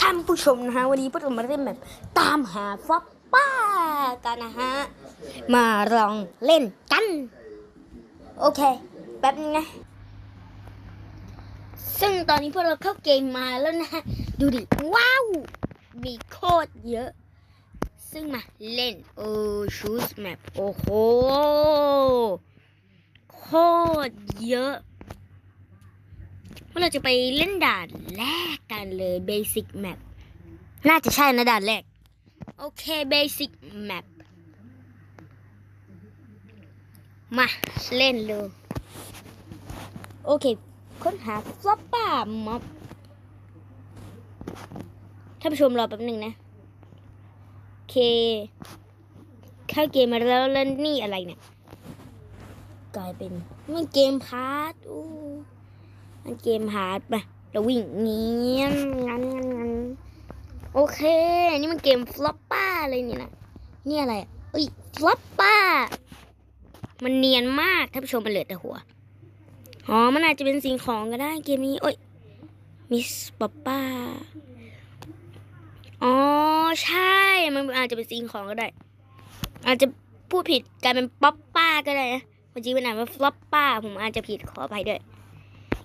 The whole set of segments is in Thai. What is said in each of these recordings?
ท่านผู้ชมนะฮะวันนี้พวกเรามาเล่นแบบตามหาฟอปป้ากันนะฮะมาลองเล่นกัน โอเคแป๊บนึงนะ ซึ่งตอนนี้พวกเราเข้าเกมมาแล้วนะฮะดูดิ ว้าว มีโคตรเยอะ ซึ่งมาเล่นโอ้ชูสแมปโอ้โหโคตรเยอะ ว่าเราจะไปเล่นด่านแรกกันเลย Basic Map น่าจะใช่นะด่านแรก โอเค Basic Map มา เล่นเลยโอเค ค้นหาฟลอปป้าม็อบท่านผู้ชมรอแป๊บหนึ่งนะโอเค เข้าเกมมาแล้วแล้วนี่อะไรเนี่ย กลายเป็นมันเกมพาร์ทอู้ มันเกมฮาร์ดไปเราวิ่งเงี้ยงั้นงั้นงั้นโอเค นี่มันเกมฟลอปป้าเลยนี่นะนี่อะไรเอ้ยฟลอปป้า มันเนียนมากท่านผู้ชมมันเหลือแต่หัวอ๋อมันอาจจะเป็นสิ่งของก็ได้เกมนี้โอ้ยมิสป๊อปป้าอ๋อใช่มันอาจจะเป็นสิ่งของก็ได้ อาจจะพูดผิดกลายเป็นป๊อปป้าก็ได้นะเมื่อกี้มันอ่านว่าฟลอปป้า ผมอาจจะผิดขออภัยด้วย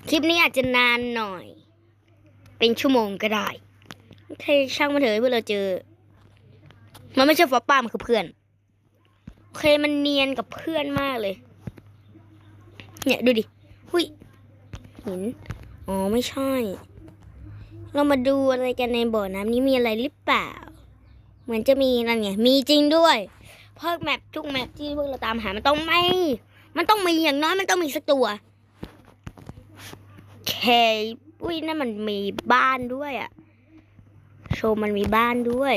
คลิปนี้อาจจะนานหน่อย เป็นชั่วโมงก็ได้โอเคช่างมาเถอะเพื่อเราเจอ มันไม่ใช่ฟอปป้ามันคือเพื่อนโอเคมันเนียนกับเพื่อนมากเลย เนี่ยดูดิหุยหินอ๋อไม่ใช่ เรามาดูอะไรกันในบ่อน้ำนี้มีอะไรหรือเปล่า เหมือนจะมีนั่นไงมีจริงด้วยเพราะแมปทุกแมปที่พวกเราตามหามันต้องไม่ มันต้องมีอย่างน้อยมันต้องมีสักตัว อุ้ยนั่นมันมีบ้านด้วยอะโชว์มันมีบ้านด้วย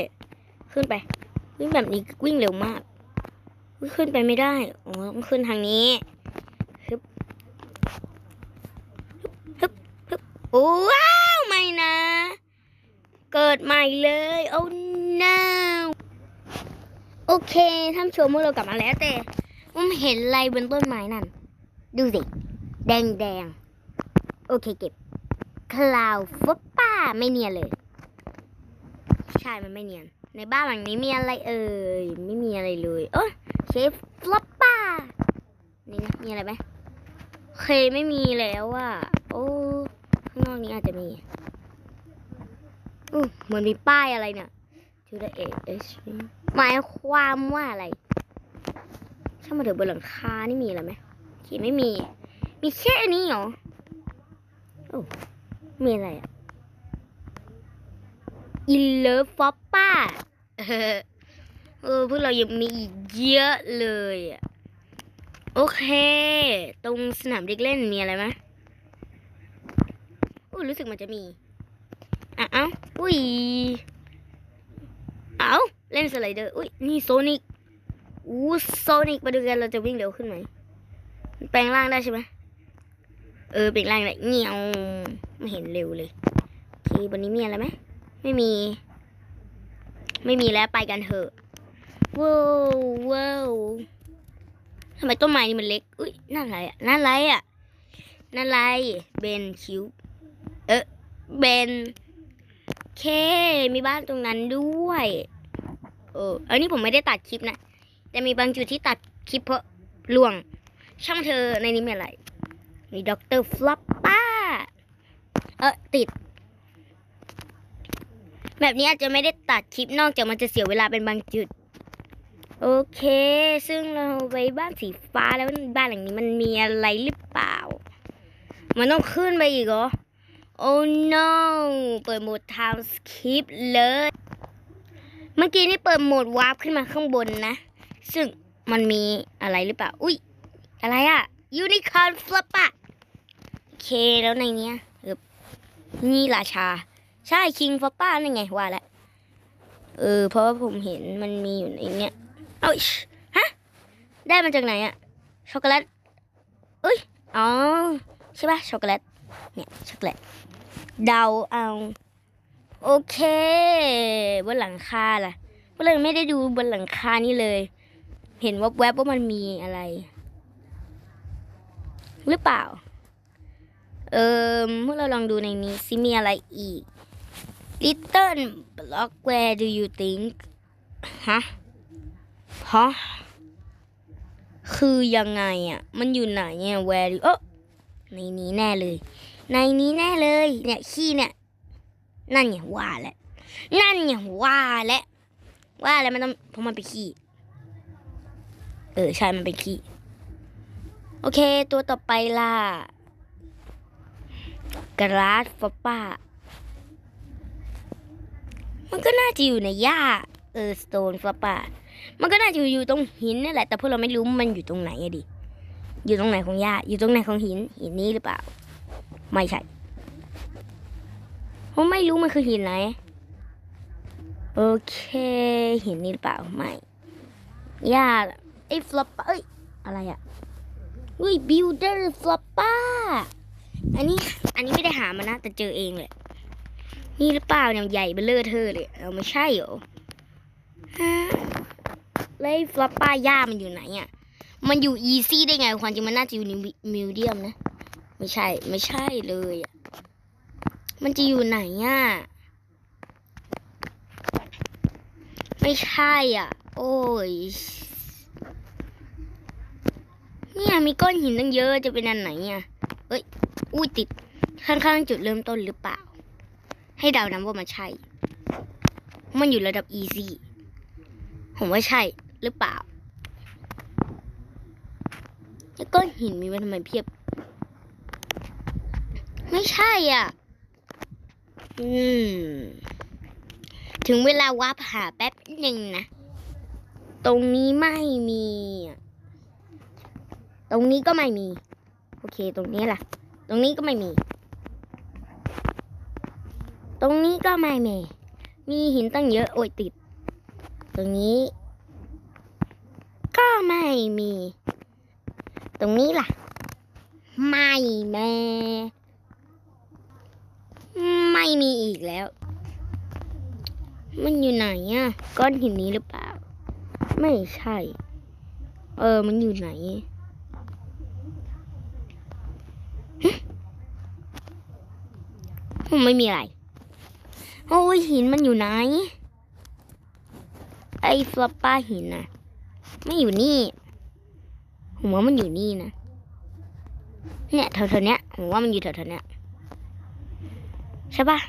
ขึ้นไปวิ่งแบบนี้วิ่งเร็วมากขึ้นไปไม่ได้อ๋อต้องขึ้นทางนี้ฮึบฮึบฮึบโอ้ว้าวไม่นะ เกิดใหม่เลย โอ้ no โอเคท่านชมเมื่อเรากลับมาแล้วแต่ผมเห็นอะไรบนต้นไม้นั่น ดูสิ แดงแดง โอเคเก็บคลาวฟปป้าไม่เนียนเลย ใช่มันไม่เนียน ในบ้านหลังนี้มีอะไรเอ่ยไม่มีอะไรเลยเออเชฟฟลอปป้านี่นะมีอะไรไหมเคไม่มีแล้วอะโอ้ข้างนอกนี้อาจจะมีอู้เหมือนมีป้ายอะไรเนี่ย to the edge หมายความว่าอะไรช่างมาเถอะบนหลังคานี่มีอะไรไหมเขียนไม่มี มีแค่นี้เหรอ โอ้มีอะไรอะอินเลิฟฟอปป้าเออพวกเรายังมีอีกเยอะเลยอะ โอเค ตรงสนามเด็กเล่นมีอะไรไหมโอ้รู้สึกมันจะมีอ้าวอุ้ยเอ้าเล่นสไลเดอร์ อุ้ยนี่โซนิกอู้โซนิกมาดูกันเราจะวิ่งเร็วขึ้นไหม แปลงร่างได้ใช่ไหม เออเป็นร่างอะไรเงี้ยวไม่เห็นเร็วเลยโอเคบนนี้มีอะไรไหมไม่มี ไม่มีแล้วไปกันเถอะว้าวว้าวทำไมต้นไม้นี่มันเล็ก อุ้ยนั่นอะไรอะนั่นอะไรอะนั่นอะไรเบนคิวเออเบนเค มีบ้านตรงนั้นด้วย เอออันนี้ผมไม่ได้ตัดคลิปนะ แต่มีบางจุดที่ตัดคลิปเพราะล่วง ช่างเธอในนี้มีอะไร มีด็อกเตอร์ฟลอปป้า เออติด แบบนี้อาจจะไม่ได้ตัดคลิปนอกจากมันจะเสียเวลาเป็นบางจุด โอเค ซึ่งเราไปบ้านสีฟ้าแล้วบ้านหลังนี้มันมีอะไรหรือเปล่า มันต้องขึ้นไปอีกเหรอ โอ้ no เปิดโหมด time skip เลย เมื่อกี้นี่เปิดโหมดวาร์ปขึ้นมาข้างบนนะ ซึ่งมันมีอะไรหรือเปล่า อุ้ยอะไรอะยูนิคอร์นฟลอปอะ เคแล้วในเนี้ยเออนี่ราชา ใช่คิงฟอป้านั่นไงว่าแล้วเออ เพราะว่าผมเห็นมันมีอยู่ในเนี้ยเอ้ยฮะ ได้มาจากไหนอะช็อกโกแลตเอ้ยอ๋อใช่ปะช็อกโกแลตเนี่ยช็อกโกแลตเดาเอาโอเค บนหลังคาล่ะก็เลยไม่ได้ดูบนหลังคานี่เลย เห็นว่าแวบๆว่ามันมีอะไร หรือเปล่า เออเมื่อเราลองดูในนี้ซิมีอะไรอีก Little block where do you think ฮะฮะคือยังไงอะ มันอยู่ไหนเนี่ย where do เออในนี้แน่เลย ในนี้แน่เลย เนี่ยขี้เนี่ย นั่นไงว่าแหละนั่นไงว่าแหละว่าแล้วมันต้องเพราะมันเป็นขี้ เออ ใช่ มันเป็นขี้ โอเค ตัวต่อไปล่ะ กราสฟอป้า มันก็น่าจะอยู่ในหญ้าเออสโตนฟอป้า มันก็น่าจะอยู่ตรงหินนี่แหละ แต่พวกเราไม่รู้มันอยู่ตรงไหนอะดิ อยู่ตรงไหนของหญ้า อยู่ตรงไหนของหิน หินนี้หรือเปล่า ไม่ใช่ผมไม่รู้มันคือหินไหน โอเค หินนี้หรือเปล่า ไม่หญ้าไอ้ฟลอปเอ้ย อะไรอะอุ้ยบิลเดอร์ฟลอปป้า อันนี้ อันนี้ไม่ได้หามานะ แต่เจอเองเลย นี่หรือเปล่าเนี่ยใหญ่เบลเลอร์เธอเลย เอาไม่ใช่เหรอฮะแล้วไอ้ฟลอปป้าย่ามันอยู่ไหนอะ มันอยู่อีซี่ได้ไง ความจริงมันน่าจะอยู่ในมิวเดียมนะ ไม่ใช่ ไม่ใช่เลยอะ มันจะอยู่ไหนอะ ไม่ใช่อะ โอ้ยเนี่ยมีก้อนหินตั้งเยอะจะเป็นอันไหนอะ เอ้ย อุ้ยติดข้างๆจุดเริ่มต้นหรือเปล่า ให้เดานะว่ามันใช่ มันอยู่ระดับ easy ผมว่าใช่หรือเปล่า แล้วก้อนหินมีไว้ทำไมเพียบ ไม่ใช่อะ อืม ถึงเวลาวับหาแป๊บหนึ่งนะ ตรงนี้ไม่มี ตรงนี้ก็ไม่มี โอเค ตรงนี้ล่ะ ตรงนี้ก็ไม่มี ตรงนี้ก็ไม่มี มีหินตั้งเยอะโอ้ยติด ตรงนี้ ก็ไม่มี ตรงนี้ล่ะ ไม่แม่ไม่มีอีกแล้ว มันอยู่ไหนอะก้อนหินนี้หรือเปล่า ไม่ใช่ เออ มันอยู่ไหน ไม่มีอะไร โอ้ยหินมันอยู่ไหน ไอ้ฟลอปป้าหินน่ะไม่อยู่นี่ ผมว่ามันอยู่นี่นะ เนี่ยแถวๆเนี้ยผมว่ามันอยู่แถวๆเนี้ยใช่ปะ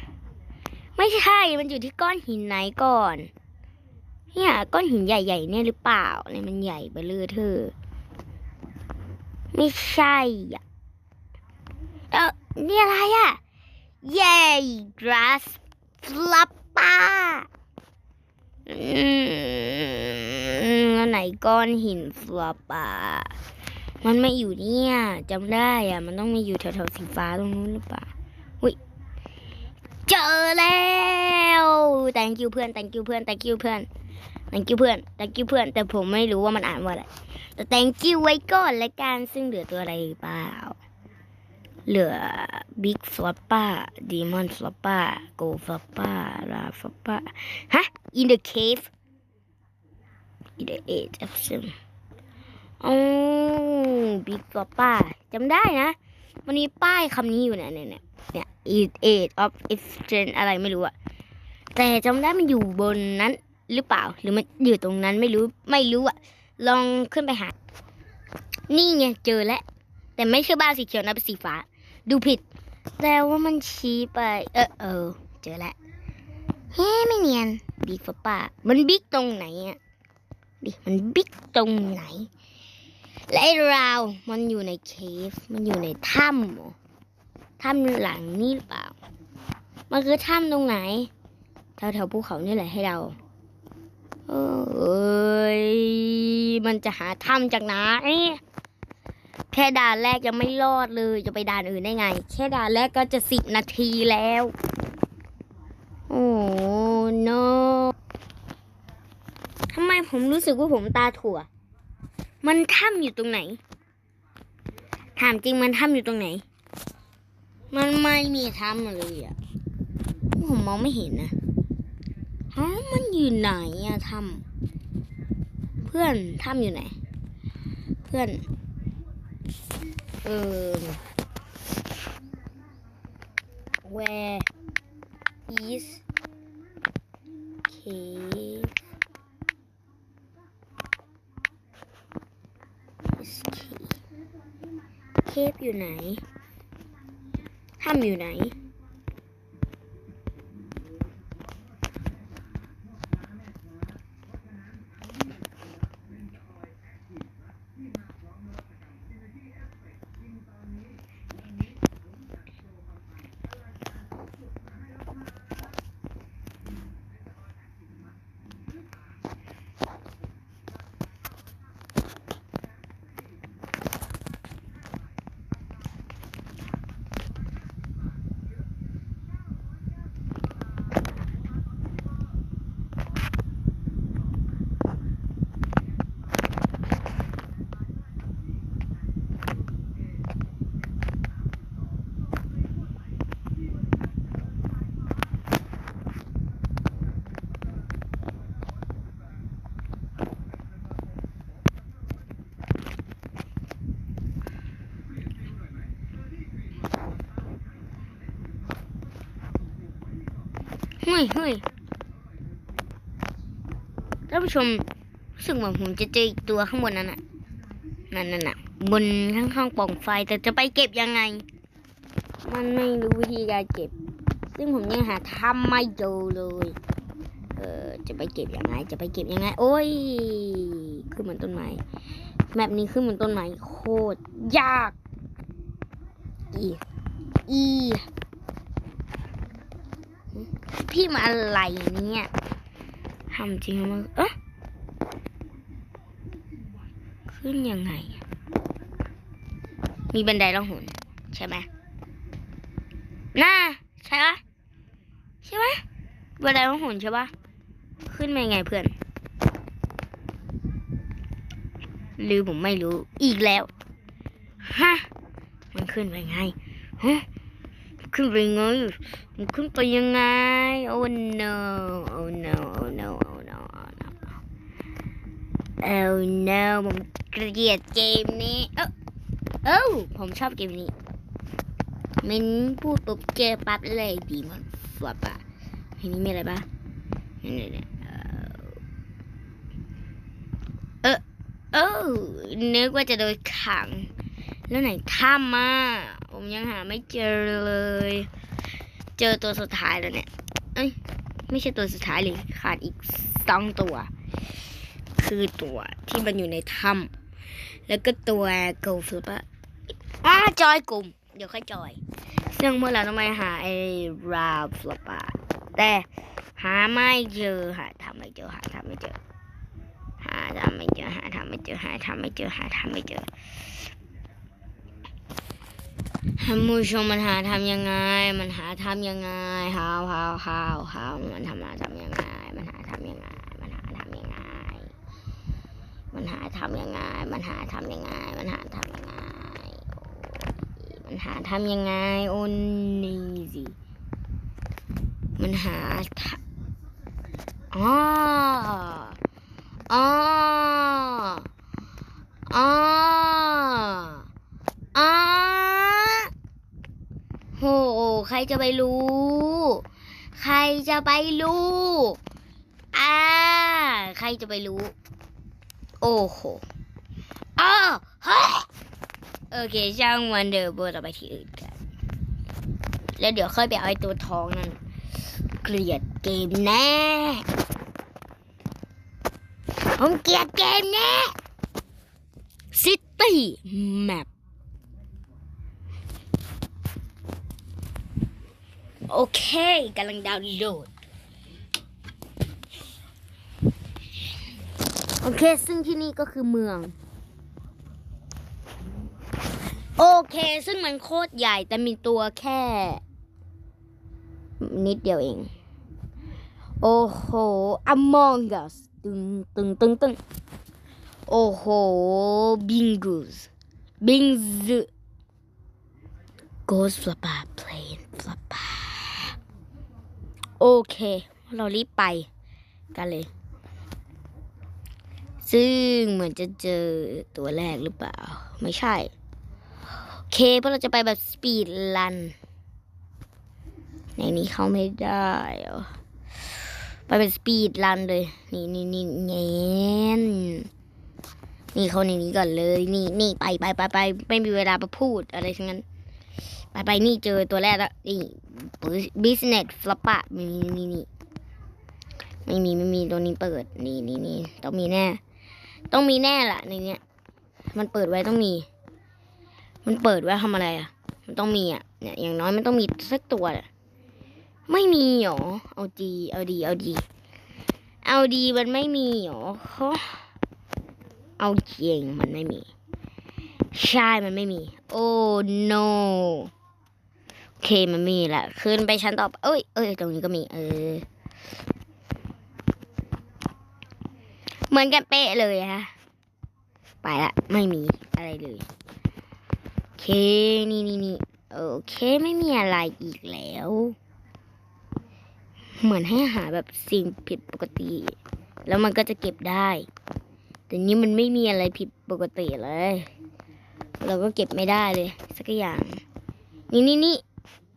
ไม่ใช่ มันอยู่ที่ก้อนหินไหนก่อน เนี่ยก้อนหินใหญ่ๆเนี่ยหรือเปล่าเนี่ยมันใหญ่ไปเลยเธอ ไม่ใช่อะเออนี่อะไรอะ เย้ grass flappa อืมแล้วไหนก้อนหิน flappa มันไม่อยู่เนี่ยจำได้อะ มันต้องมีอยู่แถวๆสีฟ้าตรงนู้นหรือเปล่าอุ้ยเจอแล้ว thank you เพื่อน thank you เพื่อน thank you เพื่อน thank you เพื่อน thank you เพื่อน แต่ผมไม่รู้ว่ามันอ่านว่าอะไร แต่ thank you ไว้ก่อนละกันซึ่งเหลือตัวอะไรเปล่า เหรือเปล่าเหลือ Big Floppa Demon Floppa Go Floppa La Floppa ฮะ In the cave In the age of some อ๋อ Big Floppa จำได้นะ มันมีป้ายคำนี้อยู่เนี่ยเนี่ยเนี่ยเนี่ย Age age of sin อะไรไม่รู้อะแต่จำได้มันอยู่บนนั้นหรือเปล่า หรือมันอยู่ตรงนั้นไม่รู้ไม่รู้อะลองขึ้นไปหา นี่ไงเจอแล้วแต่ไม่ใช่บ้านสีเขียวนะเป็นสีฟ้า ดูผิด แต่ว่ามันชี้ไป เออเออเจอแล้วเฮ้ไม่เนียนบิ๊กฟป้ามันบิ๊กตรงไหนอะดิมันบิ๊กตรงไหน และไอ้ราวมันอยู่ในเคฟ มันอยู่ในถ้ำเหรอถ้ำหลังนี่หรือเปล่า มันคือถ้ำตรงไหนแถวแถวภูเขานี่แหละให้เราเอ้ยมันจะหาถ้ำจากไหน แค่ด่านแรกยังไม่รอดเลยจะไปด่านอื่นได้ไง แค่ด่านแรกก็จะสิบนาทีแล้ว โอ้ no ทำไมผมรู้สึกว่าผมตาถั่ว มันถ้ำอยู่ตรงไหน ถามจริงมันถ้ำอยู่ตรงไหน มันไม่มีถ้ำเลยอะ ผมมองไม่เห็นนะฮะมันอยู่ไหนอะถ้ำเพื่อนถ้ำอยู่ไหน เพื่อน เออ where is cave is cave cave อยู่ไหนถ้ำอยู่ไหน ยเฮ้ยท่านผู้ชมรู้สึกเหมือนผมจะเจออีกตัวข้างบนนั้นน่ะ นั่นน่ะน่ะ บนข้างๆปล่องไฟแต่จะไปเก็บยังไง มันไม่รู้วิธีการเก็บ ซึ่งผมยังหาทำไม่เจอเลย เออจะไปเก็บยังไง จะไปเก็บยังไง โอ้ยขึ้นเหมือนต้นไม้แบบนี้ขึ้นเหมือนต้นไม้โคตรยากอีอี พี่มาอะไรเนี่ยทำจริงมั้งเอ๊ะขึ้นยังไง มีบันไดล่องหนใช่ไหมน่าใช่ปะใช่ปะบันไดล่องหนใช่ปะขึ้นมายังไงเพื่อน หรือผมไม่รู้อีกแล้วฮะมันขึ้นไปไงฮะขึ้นไปไงมันขึ้นไปยังไง โอ้ no oh no oh no oh no oh no oh no ผมเกลียดเกมนี้เอ้าเอ้ผมชอบเกมนี้มันพูดปุ๊บเจอปั๊บเลยดีมันสวบอะทีนี้มีอะไรปะนี่เนี่ยเออเออนึกว่าจะโดนขัง แล้วไหนถ้ำมาผมยังหาไม่เจอเลย เจอตัวสุดท้ายแล้วเนี่ย เอ้ย ไม่ใช่ตัวสุดท้ายเลย ขาดอีกสองตัว คือตัวที่มันอยู่ในถ้ำแล้วก็ตัวโกลฟลปะอ้าจอยกลุ่ม เดี๋ยวค่อยจอย ซึ่งเมื่อเราต้องไปหาไอ้ราฟลปะแต่หาไม่เจอหาทำไม่เจอหาทำไม่เจอหาทำไม่เจอหาทำไม่เจอหาทำไม่เจอหาทำไม่เจอ ท่านผู้ชมมันหาทำยังไง มันหาทำยังไงฮาวฮาวฮาวฮาวมันทำมาทำยังไง มันหาทำยังไง มันหาทำยังไง มันหาทำยังไง มันหาทำยังไง มันหาทำยังไงโอ้ยมันหาทำยังไงโอ้นี่สิมันหาทำอ๋ออ๋ออ๋ออ๋อ โห ใครจะไปรู้ ใครจะไปรู้ อ่า ใครจะไปรู้ โอ้โหอ้าฮ้ยโอเค ช่างวันเดอร์โบต่อไปที่อื่นกัน แล้วเดี๋ยวค่อยไปเอาไอ้ตัวทองนั่น เกลียดเกมแน่ ผมเกลียดเกมแน่ซิตี้แมป โอเคกำลังดาวน์โหลด โอเค ซึ่งที่นี่ก็คือเมือง โอเค ซึ่งมันโคตรใหญ่แต่มีตัวแค่ นิดเดียวเอง โอ้โห Among Us ตึงตึงตึงตึงโอ้โหบิงกูสบิงซ Ghost Flap Plane Flapper โอเค เรารีบไปกันเลย ซึ่งเหมือนจะเจอตัวแรกหรือเปล่า ไม่ใช่ โอเคเพราะเราจะไปแบบสปีดลัน ในนี้เข้าไม่ได้ไปเป็นสปีดรันเลย นี่นี่นี่เงี้ยนี่เขาในนี้ก่อนเลย นี่นี่ไปไปไปไปไม่มีเวลามาพูดอะไรทั้งนั้น ไปไปนี่เจอตัวแรกแล้วนี่ business flop อะมีนี่นี่ไม่มีไม่มีตัวนี้เปิด นี่นี่นี่ต้องมีแน่ ต้องมีแน่ล่ะในเนี้ย มันเปิดไว้ต้องมี มันเปิดไว้ทำอะไรอะ มันต้องมีอะเนี่ยอย่างน้อยมันต้องมีสักตัวแหละไม่มีหรอ เอาดีเอาดีเอาดี เอาดีมันไม่มีหรอฮะเอาจริงมันไม่มี ใช่มันไม่มี โอ้ no เคมันมีแหละขึ้นไปชั้นต่อไปเอ้ยเอ้ยตรงนี้ก็มีเออ เหมือนกันเป๊ะเลยฮะไปละไม่มีอะไรเลยโอเคนี่นี่นี่โอเคไม่มีอะไรอีกแล้ว เหมือนให้หาแบบสิ่งผิดปกติ แล้วมันก็จะเก็บได้ แต่นี้มันไม่มีอะไรผิดปกติเลย เราก็เก็บไม่ได้เลย สักอย่าง นี่นี่นี่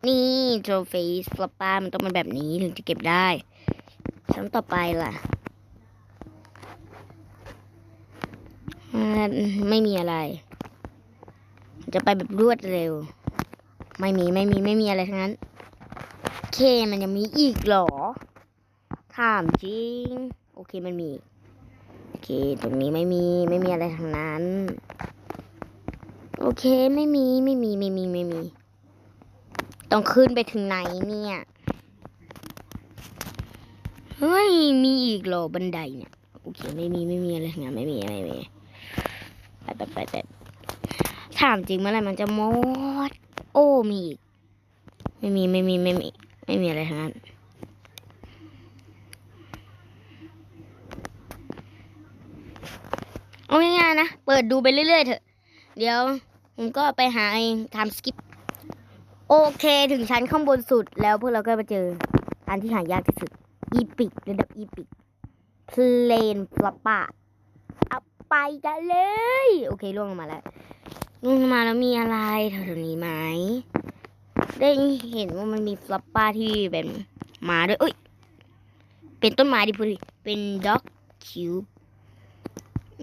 นี่โทรเฟสฟลอปป้ามันต้องเป็นแบบนี้ถึงจะเก็บได้ชั้นต่อไปล่ะ ไม่มีอะไร จะไปแบบรวดเร็ว ไม่มีไม่มีไม่มีอะไรทั้งนั้น เคมันยังมีอีกหรอ ถามจริง โอเคมันมีโอเคตรงนี้ไม่มีไม่มีอะไรทั้งนั้น โอเคไม่มีไม่มีไม่มีไม่มี ต้องขึ้นไปถึงไหนเนี่ย เฮ้ย มีอีกเหรอบันไดเนี่ย โอเค ไม่มีไม่มีอะไรทั้งนั้นไม่มีไม่มีไปไปไปไปถามจริงเมื่อไหร่มันจะหมด โอ้มีอีก ไม่มีไม่มีไม่มี ไม่มีอะไรทั้งนั้นเอาง่ายๆนะ เปิดดูไปเรื่อยๆเถอะ เดี๋ยวผมก็ไปหาเองทำสกิป โอเคถึงชั้นข้างบนสุดแล้วพวกเราก็มาเจอ อันที่หายากที่สุด อีพิกระดับอีพิกเพลนฟลอปปะเอาไปกันเลย โอเคล่วงลงมาแล้วล่วงลงมาแล้วมีอะไรแถวๆนี้ไหมได้เห็นว่ามันมีฟลอปป้าที่เป็นหมาด้วยเอ้ย เป็นต้นไม้ดิพูดิเป็นด็อกคิว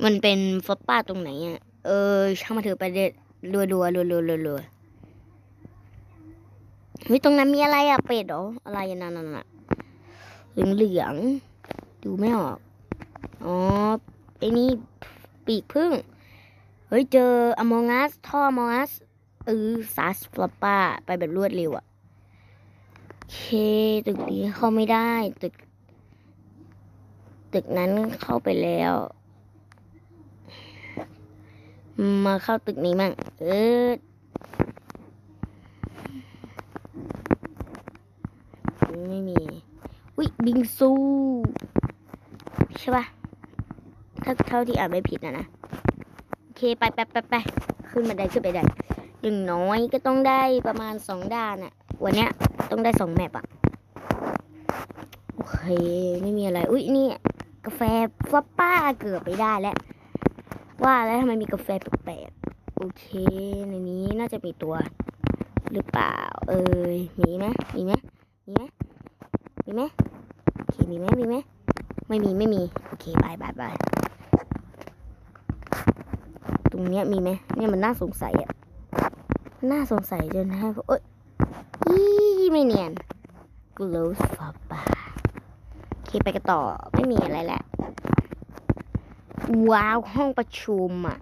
มันเป็นฟลอปป้าตรงไหนอะ เออ ช่างมาเถอะไปเด็ดรัวรัวรัวรัวรัวรัว เฮ้ยตรงนั้นมีอะไรอะเป็ดเหรออะไรนั่นน่ะเหลืองเหลืองๆดูไม่ออกอ๋อไอ้นี่ปีกพึ่งเฮ้ยเจออมองัสท่ออมองัสเออซัสฟลอปป้าไปแบบรวดเร็วอะเคตึกนี้เข้าไม่ได้ตึก ตึกนั้นเข้าไปแล้ว มาเข้าตึกนี้มั่งเออ ไม่มีอุ้ยบิงซูใช่ปะถ้าเท่าที่อ่านไม่ผิดนะนะโอเคไปไปไปไปขึ้นบันไดขึ้นไปได้อย่างน้อยก็ต้องได้ประมาณสองด้านอะวันเนี้ยต้องได้สองแมปอะโอเคไม่มีอะไร อุ้ยนี่กาแฟฟลอปป้าเกือบไปได้แล้ว ว่าแล้วทำไมมีกาแฟแปลกๆโอเคในนี้น่าจะมีตัว หรือเปล่า เอ้ยมีไหมมีไหมมีไหม มีไหมโอเคมีไหมมีไหมไม่มีไม่มีโอเคบายบายบายตรงเนี้ยมีไหมเนี่ยมันน่าสงสัยอะน่าสงสัยจนให้เอ้ยอีไม่เนียนกูรู้ฟอปาโอเคไปกันต่อไม่มีอะไรแหละว้าวห้องประชุมอะ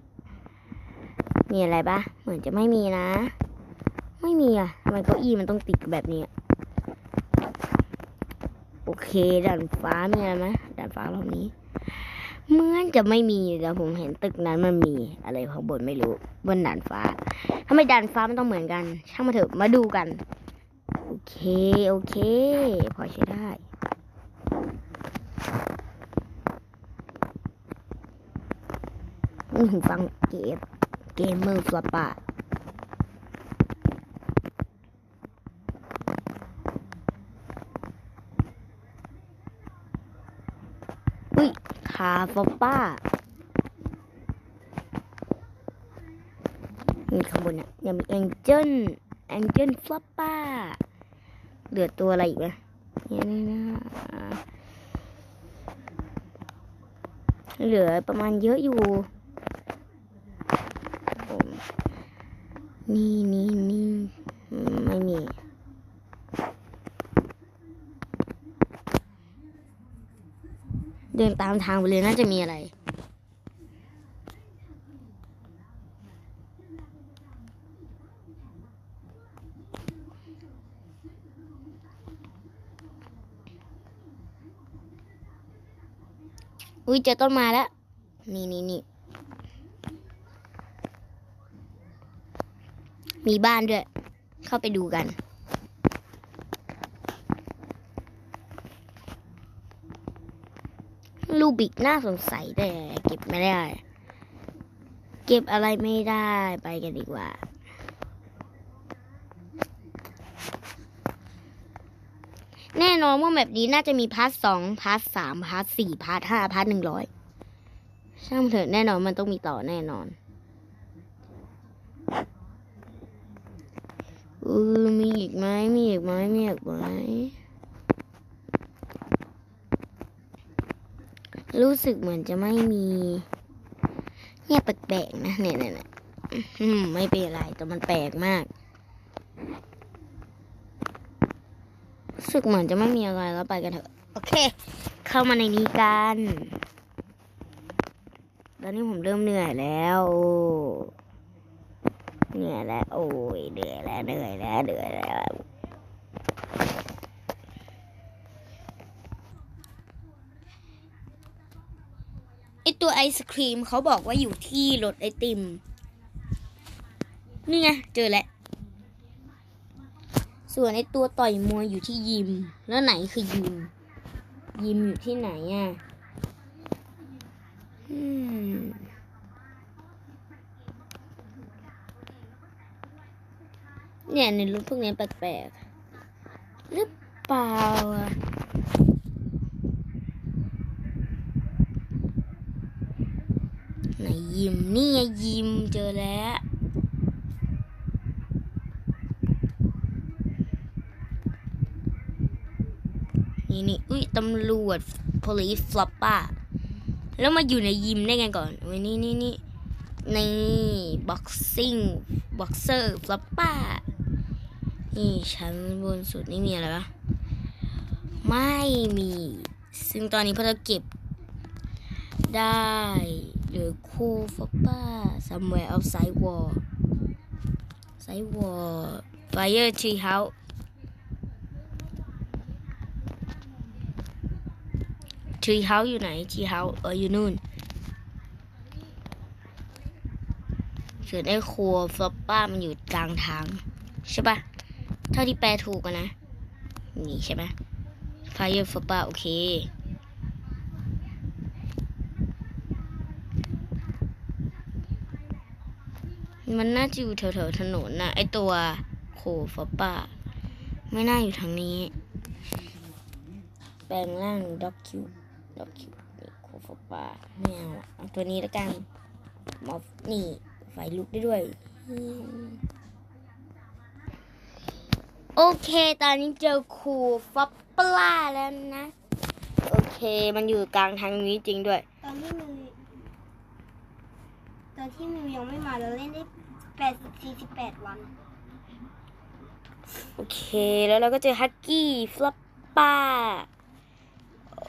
มีอะไรปะเหมือนจะไม่มีนะ ไม่มีอะทำไมเก้าอี้มันต้องติดแบบนี้อะ โอเคด่านฟ้ามีอะไรไหมด่านฟ้ารอบนี้เหมือนจะไม่มีแต่ผมเห็นตึกนั้นมันมีอะไรข้างบนไม่รู้บนด่านฟ้าทำไมด่านฟ้ามันต้องเหมือนกัน ช่างมาเถอะมาดูกัน โอเคโอเค พอใช้ได้นี่หูฟังเกมเกมเมอร์ฟลอปปะอุ้ยขาฟอปป้านี่ข้างบนเนี่ยยังมีแองเจิลแองเจิลฟอปป้าเหลือตัวอะไรอีกไหมเนี่ยนี่นะเหลือประมาณเยอะอยู่นี่นี่นี่ไม่มี เดินตามทางไปเลยน่าจะมีอะไร อุ้ยเจอต้นไม้แล้ว นี่นี่นี่มีบ้านด้วย เข้าไปดูกัน ลูบิกน่าสงสัยแต่เก็บไม่ได้ เก็บอะไรไม่ได้ไปกันดีกว่า แน่นอนว่าแบบนี้น่าจะมีพาร์ทสองพาร์ทสามพาร์ทสี่พาร์ทห้าพาร์ทหนึ่งร้อยช่างเถอะแน่นอนมันต้องมีต่อแน่นอนเออมีอีกไหมมีอีกไหมมีอีกไหม รู้สึกเหมือนจะไม่มีเนี่ยแปลกๆนะเนี่ยเนี่ยไม่เป็นไรแต่มันแปลกมากรู้สึกเหมือนจะไม่มีอะไรแล้วไปกันเถอะโอเค เข้ามาในนี้กันตอนนี้ผมเริ่มเหนื่อยแล้วเหนื่อยแล้วโอ้ยเหนื่อยแล้วเหนื่อยแล้วเหนื่อยแล้ว ตัวไอศครีมเขาบอกว่าอยู่ที่รถไอติม นี่ไง เจอแล้ว ส่วนไอตัวต่อยมวยอยู่ที่ยิม แล้วไหนคือยิม ยิมอยู่ที่ไหนอะเนี่ยในรูปพวกนี้แปลกๆหรือเปล่าอะไหน ยิมนี่ไงยิมเจอแล้วนี่นี่อุ้ยตำรวจ police flopper แล้วมาอยู่ในยิมได้ไงก่อนอุ้ยนี่นี่นี่นี่ boxing boxer flopper นี่ชั้นบนสุดนี่มีอะไรปะไม่มี ซึ่งตอนนี้พอเราเก็บได้ หลือคู่ flopper somewhere outside wall side wall fire tree house ทรีเฮาส์อยู่ไหนทรีเฮาส์เอออยู่นู่นส่วนไอ้ครัวฟลอปป้ามันอยู่กลางทางใช่ปะเท่าที่แปลถูกอะนะ นี่ใช่ไหมไฟเออร์ฟลอปป้าโอเค มันน่าจะอยู่แถวๆถนนนะไอตัวโคฟอป้า ไม่น่าอยู่ทางนี้ แปลงร่างด็อกคิวด็อกคิวนี่โคฟปาไม่เอาอะเอาตัวนี้แล้วกันมอฟนี่ไฟลุกได้ด้วย โอเค ตอนนี้เจอคูฟอปปลาแล้วนะ โอเค มันอยู่กลางทางนี้จริงด้วย ตอนที่มิวตอนที่มิวยังไม่มาเราเล่นได้ แปดสี่สิบแปดวัน โอเค แล้วเราก็เจอฮักกี้ ฟลอปป้า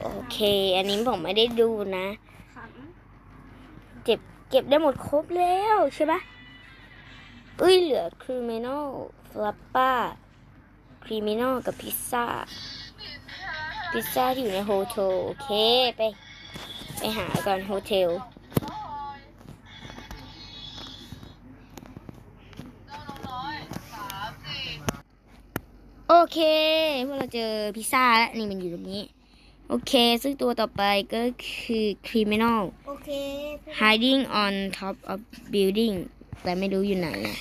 โอเค อันนี้ผมไม่ได้ดูนะขเก็บ เก็บได้หมดครบแล้วใช่ปะอุ้ยเหลือ criminal flappa criminal กับพิซซ่า พิซซ่าที่อยู่ในโฮเทล โอเค ไป ไปหาก่อนโฮเทล โอเคพวกเราเจอพิซซ่าแล้วนี่มันอยู่ตรงนี้ โอเค ซึ่งตัวต่อไปก็คือ criminal ำโอเค hiding on top of building แต่ไม่รู้อยู่ไหนอะ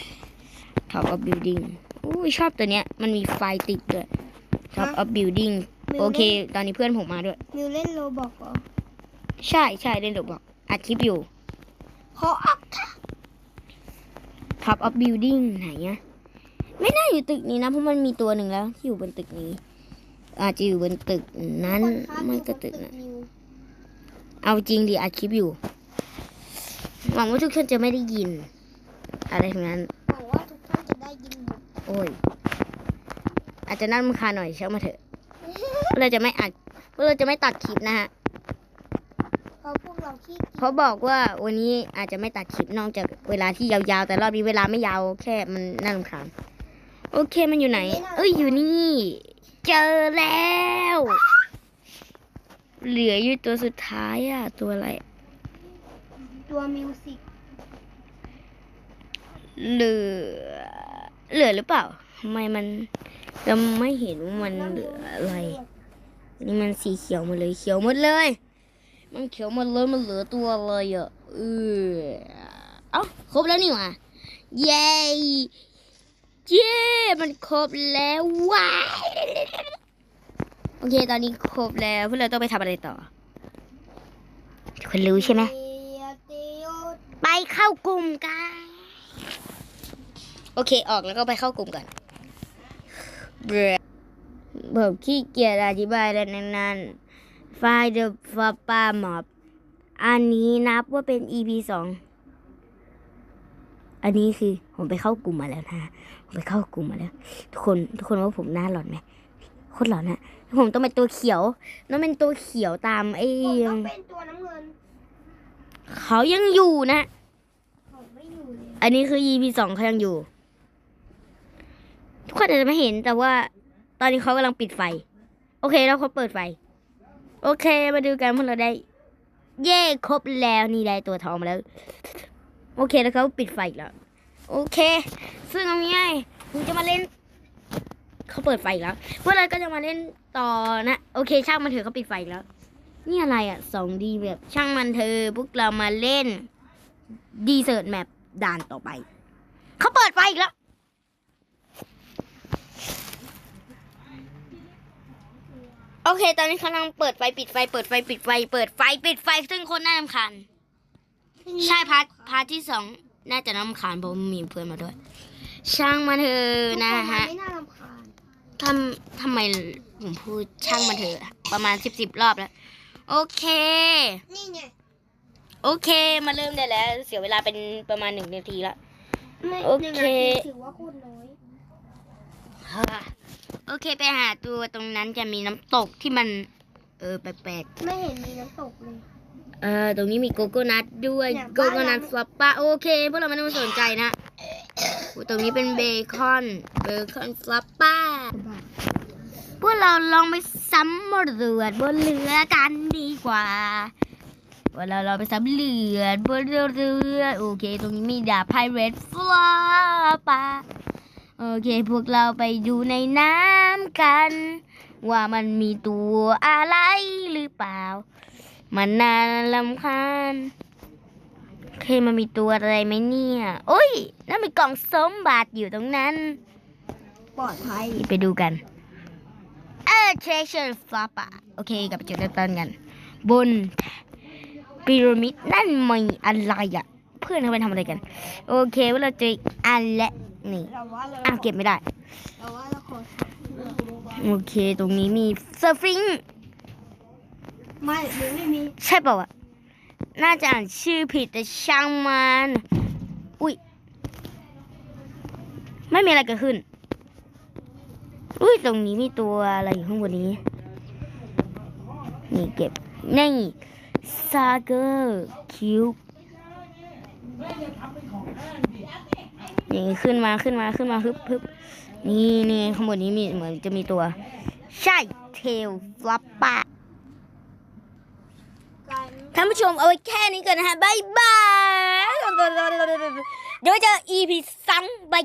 top of building อุ้ยชอบตัวเนี้ย มันมีไฟติดด้วย top of building โอเค ตอนนี้เพื่อนผมมาด้วย มิวเล่นโลบอกเหรอ ใช่ใช่เล่นดอกบอกอัดคลิปอยู่ขอออกค่ะ top of building ไหนอะ ไม่น่าอยู่ตึกนี้นะเพราะมันมีตัวหนึ่งแล้วที่อยู่บนตึกนี้ อาจจะอยู่บนตึกนั้นคนค้าไม่อยู่ก็บตึกนนั้นนิวเอาจริงดิอัดคลิปอยู่หวังว่าทุกคนจะไม่ได้ยิน อะไรทั้งนั้นหวังว่าทุกท่านจะได้ยินหมดโอ้ยอาจจะน่ารำคาญหน่อยเช่างมาเถอะเราจะไม่อัดเราจะไม่ตัดคลิปนะฮะเพราะพวกเราขี้เพราะบอกว่าวันนี้อาจจะไม่ตัดคลิปนอกจากเวลาที่ยาวๆ แต่รอบนี้เวลาไม่ยาวแค่มันน่ารำคาญ โอเคมันอยู่ไหน เอ้ยอยู่นี่ เจอแล้ว เหลืออยู่ตัวสุดท้ายอะตัวอะไร ตัวมิวสิกเหลือ เหลือหรือเปล่าทำไมมันเราไม่เห็นว่ามันเหลืออะไร นี่มันสีเขียวหมดเลยเขียวหมดเลย มันเขียวหมดเลยมันเหลือตัวอะไรอะเออเอ้าครบแล้วนี่หว่าเย้ เย้ มันครบแล้วว้ายโอเค ตอนนี้ครบแล้ว พวกเราต้องไปทำอะไรต่อทุกคนรู้ใช่ไหม ไปเข้ากลุ่มกัน โอเค ออกแล้วก็ไปเข้ากลุ่มกันเบื่อผมขี้เกียจอธิบายแล้วนั้นๆไฟเดอะฟาปาหมอบ อันนี้นับว่าเป็น EP สองอันนี้คือผมไปเข้ากลุ่มมาแล้วนะ ไปเข้ากลุ่มมาแล้ว ทุกคนทุกคนว่าผมหน้าหลอนไหมโคตรหลอนอะผมต้องเป็นตัวเขียวต้องเป็นตัวเขียวตามไอ้ผมต้องเป็นตัวน้ำเงิน เขายังอยู่นะ ผมไม่อยู่เลยอันนี้คือ EP สองเขายังอยู่ ทุกคนอาจจะไม่เห็นแต่ว่า ตอนนี้เขากำลังปิดไฟ โอเคแล้วเขาเปิดไฟ โอเคมาดูกันพวกเราได้ เย่ครบแล้วนี่ได้ตัวทองมาแล้ว โอเคแล้วเขาปิดไฟอีกแล้ว โอเค ซึ่งเอาง่ายๆผมจะมาเล่น เขาเปิดไฟแล้วพวกเราก็จะมาเล่นต่อนะ โอเค ช่างมันเถอะเขาปิดไฟแล้ว นี่อะไรอะสองดีแบบ ช่างมันเถอะพวกเรามาเล่นดีเซิร์ตแมปด่านต่อไป เขาเปิดไฟอีกแล้วโอเค ตอนนี้กำลังเปิดไฟปิดไฟ เปิดไฟปิดไฟ เปิดไฟปิดไฟซึ่งคนน่ารำคาญใช่พาร์ทพาร์ทที่สอง น่าจะน่ารำคาญเพราะมีเพื่อนมาด้วย ช่างมันเถอะนะฮะไม่น่ารำคาญทำทำไมผมพูดช่างมันเถอะประมาณสิบสิบรอบแล้ว โอเค นี่ไงโอเค มาเริ่มได้แล้ว เสียเวลาเป็นประมาณหนึ่งนาทีละ ไม่โอเคหนึ่งนาทีถือว่าโคตรน้อยฮ่าโอเคไปหาตัวตรงนั้นจะมีน้ำตกที่มัน เออแปลกไม่เห็นมีน้ำตกเลยๆ เออตรงนี้มีโกโก้นัทด้วยเนี่ยโกโก้นัทบ้านเรา ฟลอปปาโอเค พวกเราไม่ต้องสนใจนะโอ้ตรงนี้เป็นเบคอนเบคอนฟลอปปาพวกเราลองไปสำรวจบนเรือกันดีกว่าพวกเราลองไปสำรวจบนเรือโอเค ตรงนี้มีดาบไพเรตฟลอปปาโอเค พวกเราไปดูในน้ำกัน ว่ามันมีตัวอะไรหรือเปล่า มันน่าลำคาญโอเคมันมีตัวอะไรไหมเนี่ยโอ้ยนั่นมีกล่องสมบัติอยู่ตรงนั้น ปลอดภัยไปดูกัน เออ treasure flop อะโอเคกลับไปจุดเริ่มต้นกัน บนพีระมิดนั่นมีอะไรอะเพื่อนเขาไปทำอะไรกัน โอเคว่าเราเจออีกอันและนี่เราว่าเราอ้าวเก็บไม่ได้เราว่าเราขอโอเค ตรงนี้มีเซอร์ฟิง ไม่หรือไม่มี ใช่เปล่าวะน่าจะอ่านชื่อผิดแต่ช่างมัน อุ้ย ไม่มีอะไรเกิดขึ้น อุ้ยตรงนี้มีตัวอะไรอยู่ข้างบนนี้ นี่เก็บ นี่ซาเกอร์คิวนี่ขึ้นมาขึ้นมาขึ้นมาฮึบฮึบนี่นี่ข้างบนนี้มีเหมือนจะมีตัว ใช่ เทลฟลัปปา ท่านผู้ชมเอาไว้แค่นี้ก่อนนะฮะบายบายเดี๋ยวเจอ EP ซ้ำบาย